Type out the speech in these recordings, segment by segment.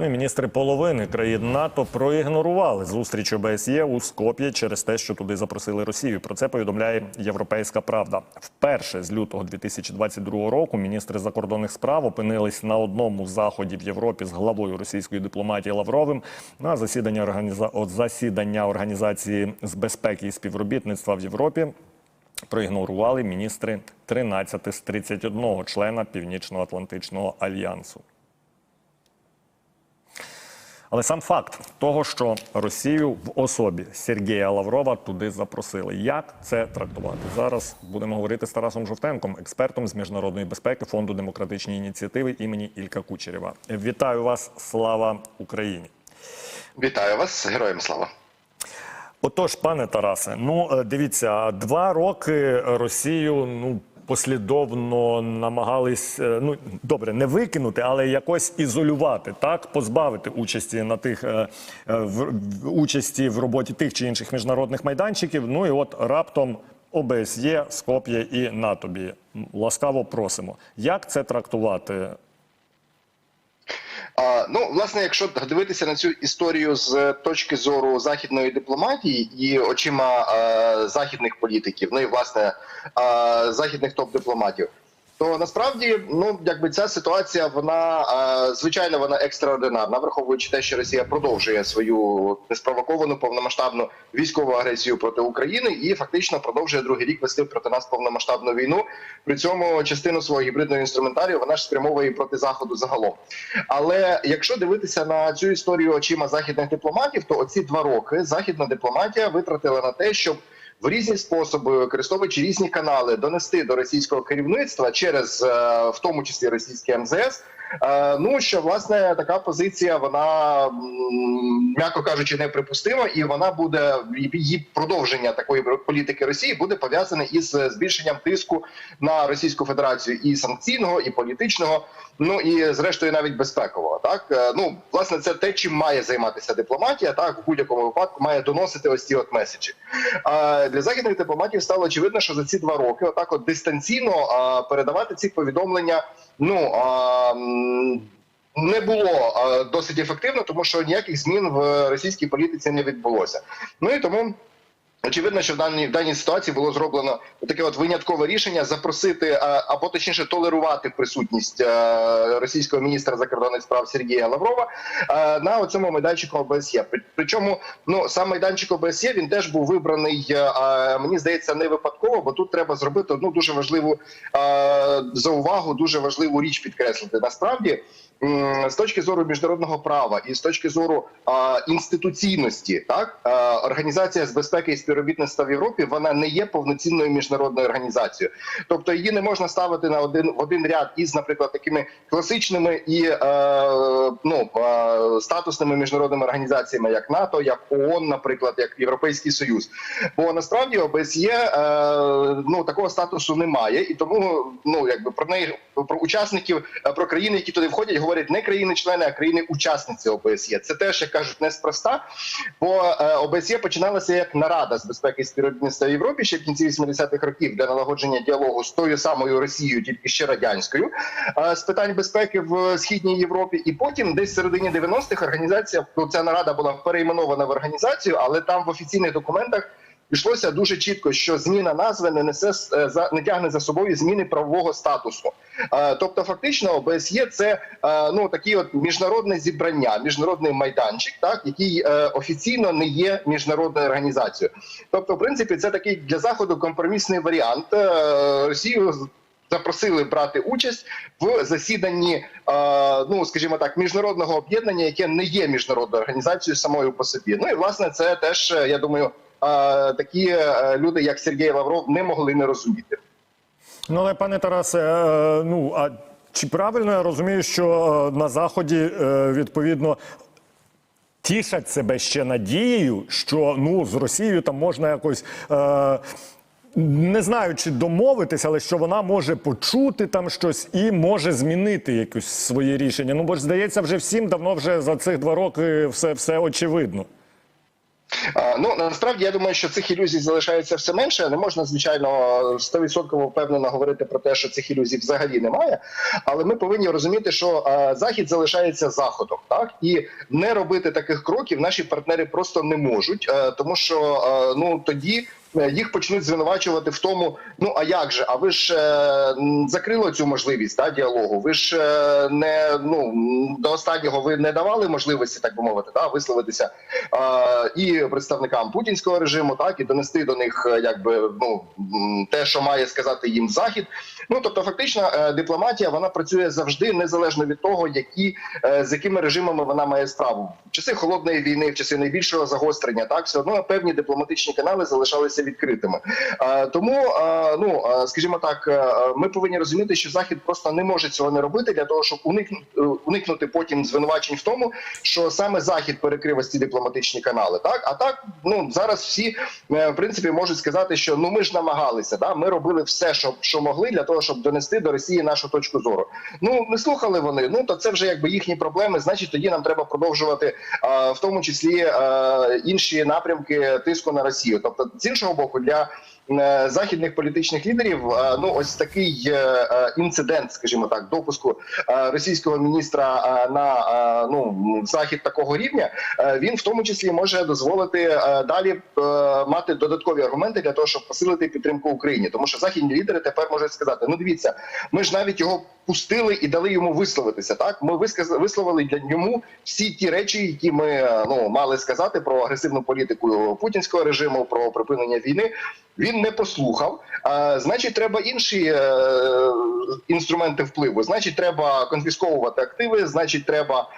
Ну і міністри половини країн НАТО проігнорували зустріч ОБСЄ у Скоп'ї через те, що туди запросили Росію. Про це повідомляє Європейська Правда. Вперше з лютого 2022 року міністри закордонних справ опинились на одному заході в Європі з главою російської дипломатії Лавровим на засідання організа... засідання організації з безпеки і співробітництва в Європі. Проігнорували міністри 13 з 31 члена Північно-Атлантичного альянсу. Але сам факт того, що Росію в особі Сергія Лаврова туди запросили. Як це трактувати? Зараз будемо говорити з Тарасом Жовтенком, експертом з міжнародної безпеки фонду демократичні ініціативи імені Ілька Кучерєва. Вітаю вас! Слава Україні! Вітаю вас, героям слава. Отож, пане Тарасе, ну е, дивіться, два роки Росію ну. Послідовно намагались е, ну добре не викинути, але якось ізолювати, так позбавити участі на тих е, е, в, в участі в роботі тих чи інших міжнародних майданчиків. Ну і от раптом ОБСЄ, Скоп'є і на тобі Ласкаво просимо. Як це трактувати? Ну, власне, якщо дивитися на цю історію з точки зору західної дипломатії і очима західних політиків, ну і власне західних топ-дипломатів, то насправді ну якби ця ситуація, вона е, звичайно вона екстраординарна, враховуючи те, що Росія продовжує свою неспровоковану повномасштабну військову агресію проти України і фактично продовжує другий рік вести проти нас повномасштабну війну. При цьому частину свого гібридного інструментарію вона ж спрямовує проти заходу загалом. Але якщо дивитися на цю історію очима західних дипломатів, то оці два роки західна дипломатія витратила на те, щоб в різні способи, використовуючи різні канали, донести до російського керівництва через е, в тому числі російське МЗС. Е, Ну що власне така позиція, вона м'яко кажучи, неприпустима, і вона буде її продовження такої політики Росії буде пов'язане із збільшенням тиску на Російську Федерацію і санкційного, і політичного, ну і зрештою навіть безпекового. Так Е, ну власне, це те, чим має займатися дипломатія. Так в будь-якому випадку має доносити ось ці от меседжі. А для західних дипломатів стало очевидно, що за ці два роки, отак, от дистанційно передавати ці повідомлення, ну а, не було досить ефективно, тому що ніяких змін в російській політиці не відбулося. Ну і тому. Очевидно, що в даній в даній ситуації було зроблено таке от виняткове рішення запросити або точніше толерувати присутність російського міністра закордонних справ Сергія Лаврова на цьому майданчику ОБСЄ. Причому ну сам майданчик ОБСЄ він теж був вибраний. Мені здається, не випадково, бо тут треба зробити одну дуже важливу а, заувагу, дуже важливу річ підкреслити. Насправді, з точки зору міжнародного права і з точки зору інституційності, так організація з безпеки і співробітництва в Європі вона не є повноцінною міжнародною організацією, тобто її не можна ставити на один в один ряд із, наприклад, такими класичними і е, ну е, статусними міжнародними організаціями, як НАТО, як ООН, наприклад, як Європейський Союз. Бо насправді ОБСЄ е, ну такого статусу немає, і тому ну якби про неї про учасників е, про країни, які туди входять, говорять не країни-члени, а країни-учасниці ОБСЄ. Це теж як кажуть неспроста, бо е, ОБСЄ починалася як нарада з безпеки співробітництва в Європі ще в кінці 80-х років для налагодження діалогу з тою самою Росією, тільки ще радянською, е, з питань безпеки в східній Європі. І потім, десь в середині 90-х, організація ну, ця нарада була перейменована в організацію, але там в офіційних документах. Пішлося дуже чітко, що зміна назви не несе е, не тягне за собою зміни правового статусу. Е, Тобто, фактично, ОБСЄ це е, ну такі от міжнародне зібрання, міжнародний майданчик, так який офіційно не є міжнародною організацією. Тобто, в принципі, це такий для заходу компромісний варіант Росію. Запросили брати участь в засіданні, ну скажімо так, міжнародного об'єднання, яке не є міжнародною організацією самою по собі. Ну і власне це теж я думаю, такі е, люди, як Сергій Лавров, не могли не розуміти. Ну, але пане Тарасе, е, ну а чи правильно я розумію, що е, на заході відповідно тішать себе ще надією, що ну з Росією там можна якось. Е, не знаю, чи домовитись, але що вона може почути там щось і може змінити якось своє рішення. Ну бо ж здається, вже всім давно вже за цих два роки все, все очевидно. Ну насправді я думаю, що цих ілюзій залишається все менше. Не можна звичайно 100% впевнено говорити про те, що цих ілюзій взагалі немає. Але ми повинні розуміти, що захід залишається заходом, так і не робити таких кроків наші партнери просто не можуть, е, тому що е, ну тоді. Е, Їх почнуть звинувачувати в тому, ну а як же? А ви ж е, закрили цю можливість та, діалогу? Ви ж е, не ну до останнього ви не давали можливості, так би мовити, та висловитися е, і представникам путінського режиму, так і донести до них е, якби ну те, що має сказати їм захід. Ну тобто, фактично, е, дипломатія вона працює завжди незалежно від того, які е, з якими режимами вона має справу. В часи холодної війни, в часи найбільшого загострення, так все одно певні дипломатичні канали залишалися відкритими. Е, Тому е, ну е, скажімо так, е, ми повинні розуміти, що захід просто не може цього не робити для того, щоб уникнути уникнути потім звинувачень в тому, що саме захід перекрив ці дипломатичні канали. Так а так, ну зараз всі е, в принципі можуть сказати, що ну ми ж намагалися, да ми робили все, що, що могли для того, щоб донести до Росії нашу точку зору. Ну не слухали вони. Ну то це вже якби їхні проблеми. Значить, тоді нам треба продовжувати, е, в тому числі е, інші напрямки тиску на Росію. Тобто, з іншого боку, для е, західних політичних лідерів, е, ну ось такий е, е, інцидент, скажімо так, допуску е, російського міністра е, на е, ну захід такого рівня, е, він в тому числі може дозволити е, далі е, мати додаткові аргументи для того, щоб посилити підтримку Україні, тому що західні лідери тепер можуть сказати: ну дивіться, ми ж навіть його пустили і дали йому висловитися. Так ми висловили для ньому всі ті речі, які ми е, ну мали сказати про агресивну політику путінського режиму, про припинення війни. Він не послухав. Значить, треба інші е, інструменти впливу. Значить, треба конфісковувати активи. Значить, треба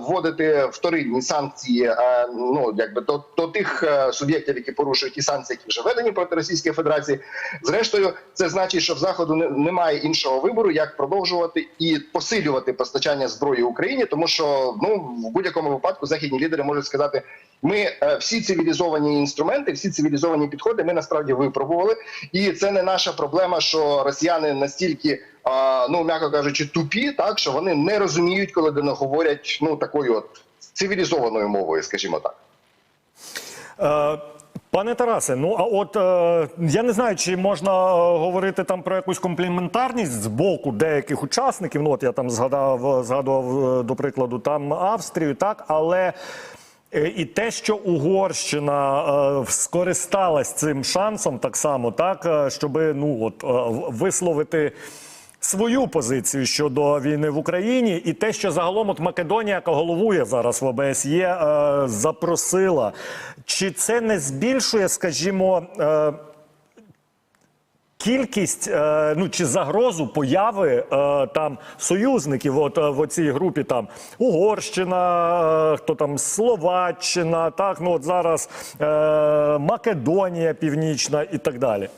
вводити вторинні санкції. а, ну якби до, до тих е, суб'єктів, які порушують ті санкції, які вже введені проти Російської Федерації. Зрештою, це значить, що в заходу не- немає іншого вибору, як продовжувати і посилювати постачання зброї Україні, тому що ну в будь-якому випадку західні лідери можуть сказати. Ми е, всі цивілізовані інструменти, всі цивілізовані підходи. Ми насправді випробували, і це не наша проблема, що росіяни настільки, ну м'яко кажучи, тупі, так що вони не розуміють, коли до них говорять ну такою от цивілізованою мовою, скажімо так. Е, Пане Тарасе, ну а от е, я не знаю, чи можна е, говорити там про якусь компліментарність з боку деяких учасників. Ну от я там згадав, згадував до прикладу там Австрію, так, але і те, що Угорщина е, скористалась цим шансом, так само, так, е, щоб ну от е, висловити свою позицію щодо війни в Україні, і те, що загалом от Македонія, яка головує зараз в ОБСЄ, е, запросила. Чи це не збільшує, скажімо, е, кількість е, ну чи загрозу появи е, там союзників? От е, в цій групі там Угорщина, е, хто там Словаччина, так ну от зараз е, Македонія Північна і так далі.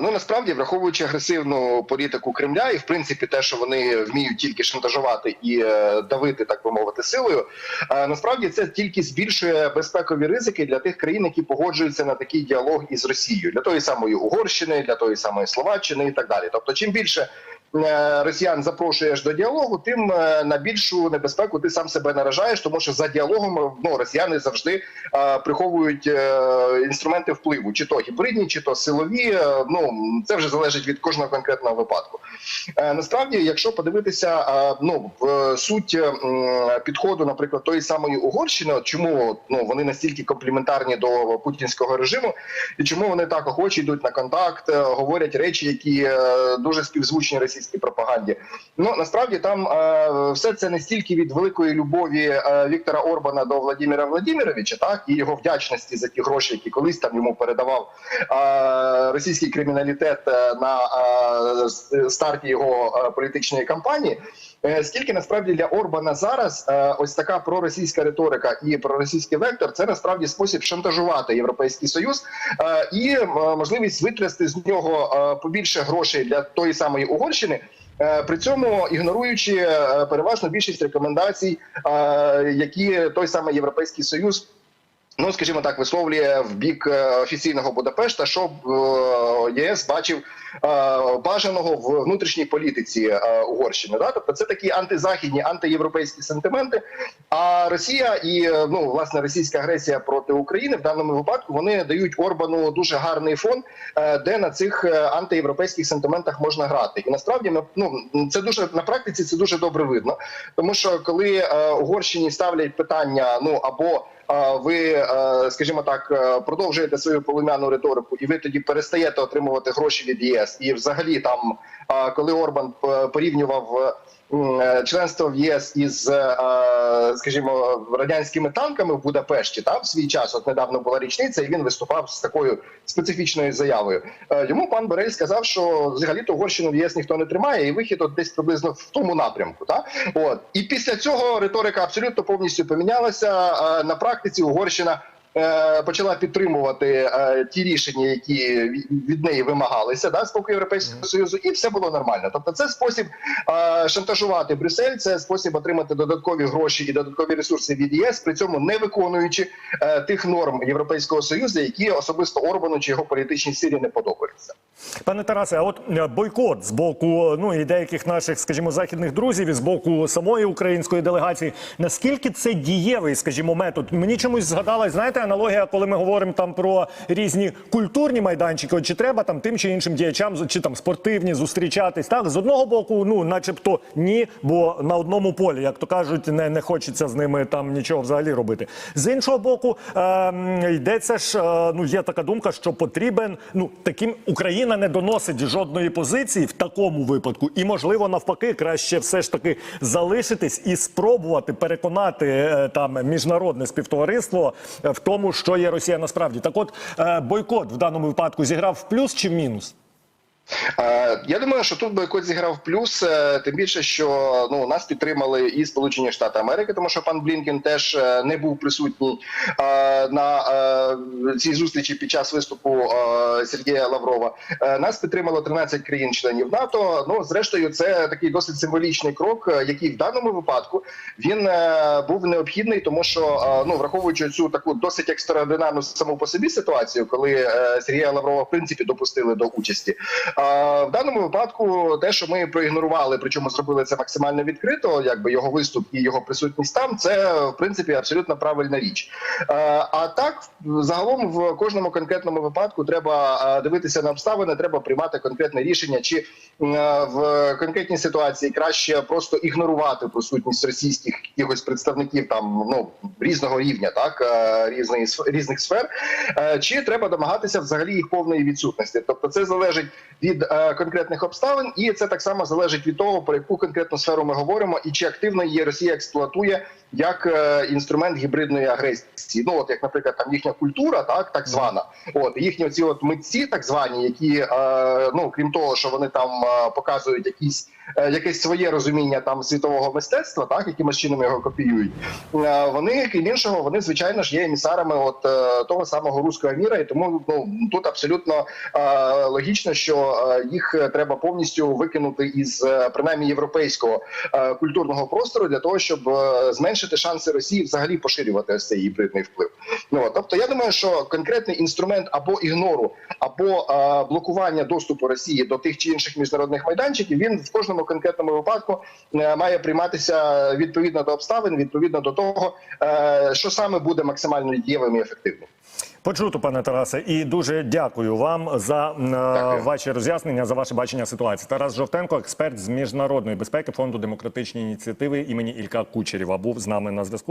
Ну насправді, враховуючи агресивну політику Кремля, і в принципі те, що вони вміють тільки шантажувати і е, давити, так би мовити, силою, насправді це тільки збільшує безпекові ризики для тих країн, які погоджуються на такий діалог із Росією, для тої самої Угорщини, для тої самої Словаччини і так далі. Тобто, чим більше росіян запрошуєш до діалогу, тим е, на більшу небезпеку ти сам себе наражаєш, тому що за діалогом ну росіяни завжди е, приховують е, інструменти впливу, чи то гібридні, чи то силові. Е, Ну це вже залежить від кожного конкретного випадку. Е, Насправді, якщо подивитися е, ну е, суть е, підходу, наприклад, тої самої Угорщини, чому ну вони настільки компліментарні до путінського режиму, і чому вони так охоче йдуть на контакт, е, говорять речі, які е, дуже співзвучні російській пропаганді. Ну насправді там е, все це не стільки від великої любові е, Віктора Орбана до Владимира Владимировича, так і його вдячності за ті гроші, які колись там йому передавав е, російський криміналітет е, на е, старті його е, політичної кампанії. Е, Скільки насправді для Орбана зараз е, ось така проросійська риторика і проросійський вектор це насправді спосіб шантажувати європейський союз е, і можливість витрясти з нього побільше грошей для тої самої Угорщини. При цьому ігноруючи переважно більшість рекомендацій, які той самий європейський союз ну скажімо так, висловлює в бік е, офіційного Будапешта, щоб е, ЄС бачив е, бажаного в внутрішній політиці Угорщини. Да? Тобто це такі антизахідні, антиєвропейські сентименти. А Росія і ну власне російська агресія проти України в даному випадку вони дають Орбану дуже гарний фон, де на цих антиєвропейських сентиментах можна грати. І насправді ну це дуже на практиці це дуже добре видно, тому що коли Угорщині ставлять питання, ну або ви, е, скажімо так, е, продовжуєте свою полум'яну риторику, і ви тоді перестаєте отримувати гроші від ЄС. І взагалі, там, коли Орбан е, порівнював е, членство в ЄС із, е, скажімо, радянськими танками в Будапешті, там в свій час, от недавно була річниця, і він виступав з такою специфічною заявою. Е, Йому пан Борель сказав, що взагалі-то Угорщину в єС ніхто не тримає, і вихід от десь приблизно в тому напрямку. Та? От. І після цього риторика абсолютно повністю помінялася. Е, На практиці Угорщина е, почала підтримувати е, ті рішення, які від- неї вимагалися да, з боку Європейського Союзу, і все було нормально. Тобто, це спосіб е, шантажувати Брюссель, це спосіб отримати додаткові гроші і додаткові ресурси від ЄС, при цьому не виконуючи е, тих норм Європейського Союзу, які особисто Орбану чи його політичній силі не подобаються. Пане Тарасе, а от е, бойкот з боку ну і деяких наших, скажімо, західних друзів, і з боку самої української делегації. Наскільки це дієвий, скажімо, метод? Мені чомусь згадалась, знаєте, аналогія, коли ми говоримо там про різні культурні майданчики. От чи треба там тим чи іншим діячам, чи там спортивні зустрічатись? Так з одного боку, ну, начебто, ні, бо на одному полі, як то кажуть, не, не хочеться з ними там нічого взагалі робити. З іншого боку, е, йдеться ж, е, ну є така думка, що потрібен ну таким Україна не доносить жодної позиції в такому випадку, і можливо навпаки, краще все ж таки залишитись і спробувати переконати е, там міжнародне співтовариство в тому, що є Росія насправді. Так, от е, бойкот в даному випадку зіграв в плюс чи в мінус? Е, Я думаю, що тут бойкот зіграв плюс, е, тим більше, що ну нас підтримали і Сполучені Штати Америки, тому що пан Блінкен теж е, не був присутній на цій зустрічі під час виступу Сергія Лаврова. Нас підтримало 13 країн-членів НАТО. Ну, зрештою, це такий досить символічний крок, який в даному випадку він був необхідний, тому що ну враховуючи цю таку досить екстраординарну саму по собі ситуацію, коли Сергія Лаврова в принципі допустили до участі. В даному випадку, те, що ми проігнорували, причому зробили це максимально відкрито, якби його виступ і його присутність там, це в принципі абсолютно правильна річ. А, так, загалом, в кожному конкретному випадку треба дивитися на обставини, треба приймати конкретне рішення, чи в конкретній ситуації краще просто ігнорувати присутність російських якихось представників там ну різного рівня, так сф- різних сфер, чи треба домагатися взагалі їх повної відсутності. Тобто, це залежить від е, конкретних обставин, і це так само залежить від того, про яку конкретну сферу ми говоримо, і чи активно її Росія експлуатує як е, інструмент гібридної агресії. Ну от як, наприклад, там їхня культура, так так звана, от їхні ці от митці, так звані, які е, ну крім того, що вони там е, показують якісь якесь своє розуміння там світового мистецтва, так якимось чином його копіюють. Вони крім іншого, вони звичайно ж є емісарами от того самого руського міра, і тому ну тут абсолютно логічно, що їх треба повністю викинути із принаймні європейського культурного простору для того, щоб е, зменшити шанси Росії взагалі поширювати ось цей гібридний вплив. Ну тобто, я думаю, що конкретний інструмент або ігнору, або е, блокування доступу Росії до тих чи інших міжнародних майданчиків, він в кожному конкретному випадку е, має прийматися відповідно до обставин, відповідно до того, е, що саме буде максимально дієвим і ефективним. Почуто, пане Тарасе, і дуже дякую вам за е, Дякую. ваші роз'яснення, за ваше бачення ситуації. Тарас Жовтенко, експерт з міжнародної безпеки фонду демократичні ініціативи імені Ілька Кучерєва, був з нами на зв'язку.